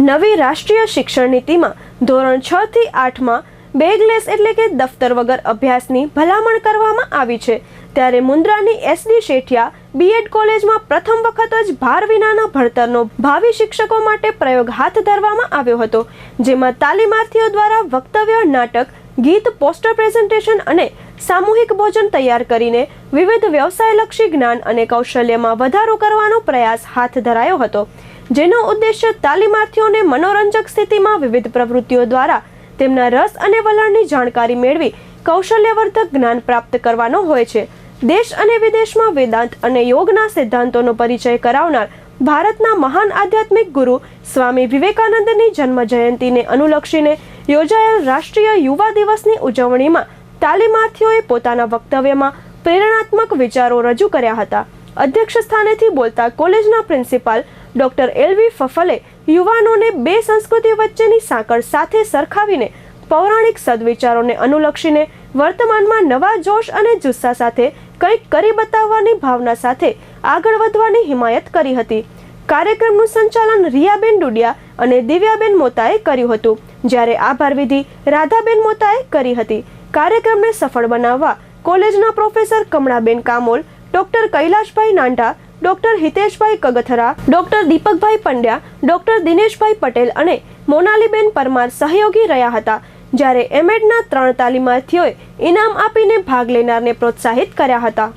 નવી રાષ્ટ્રીય શિક્ષણ નીતિમાં ધોરણ છ થી આઠમાં બેગલેસ એટલે કે દફતર વગર અભ્યાસની ભલામણ કરવામાં આવી છે. ત્યારે મુન્દ્રાની એસડી શેઠિયા બીએડ કોલેજમાં પ્રથમ વખત જ ભાર વિનાના ભણતરનો ભાવિ શિક્ષકો માટે પ્રયોગ હાથ ધરવામાં આવ્યો હતો, જેમાં તાલીમાર્થીઓ દ્વારા વક્તવ્ય, નાટક, ગીત, પોસ્ટર પ્રેઝન્ટેશન અને સામૂહિક ભોજન તૈયાર કરીને વિવિધ વ્યવસાયલક્ષી જ્ઞાન અને કૌશલ્યમાં વધારો કરવાનો પ્રયાસ હાથ ધરાયો હતો, જેનો ઉદ્દેશ્ય તાલીમાર્થીઓને મનોરંજક સ્થિતિમાં વિવિધ પ્રવૃત્તિઓ દ્વારા તેમના રસ અને વલણની જાણકારી મેળવી કૌશલ્યવર્ધક જ્ઞાન પ્રાપ્ત કરવાનો હોય છે. દેશ અને વિદેશમાં વેદાંત અને યોગના સિદ્ધાંતોનો પરિચય કરાવનાર ભારતના મહાન આધ્યાત્મિક ગુરુ સ્વામી વિવેકાનંદની જન્મ જયંતિને અનુલક્ષીને યોજાયેલ રાષ્ટ્રીય યુવા દિવસની ઉજવણીમાં તાલીમાર્થીઓએ પોતાના વક્તવ્યમાં પ્રેરણાત્મક વિચારો રજૂ કર્યા હતા. અધ્યક્ષ સ્થાનેથી બોલતા કોલેજના પ્રિન્સિપાલ ડોક્ટર એલવી ફફલે યુવાનોને બે સંસ્કૃતિ વચ્ચેની સાંકળ સાથે સરખાવીને પૌરાણિક સદવિચારોને અનુલક્ષીને વર્તમાનમાં નવા જોશ અને જુસ્સા સાથે કંઈક કરી બતાવવાની ભાવના સાથે આગળ વધવાની હિમાયત કરી હતી. કાર્યક્રમનું સંચાલન રિયાબેન ડુડિયા અને દિવ્યાબેન મોતાએ કર્યું હતું, જ્યારે આભાર વિધિ રાધાબેન મોતાએ કરી હતી. કાર્યક્રમને સફળ બનાવવા કોલેજના professor Kamlaben Kamol, doctor Kailashbhai Nanda doctor Hiteshbhai Kagathara, doctor Dipakbhai Pandya, doctor Dineshbhai Patel અને મોનાલીબેન પરમાર સહયોગી રહ્યા હતા, જ્યારે એમએડના ત્રણ તાલીમાર્થીઓએ ઇનામ આપીને ભાગ લેનારને પ્રોત્સાહિત કર્યા હતા.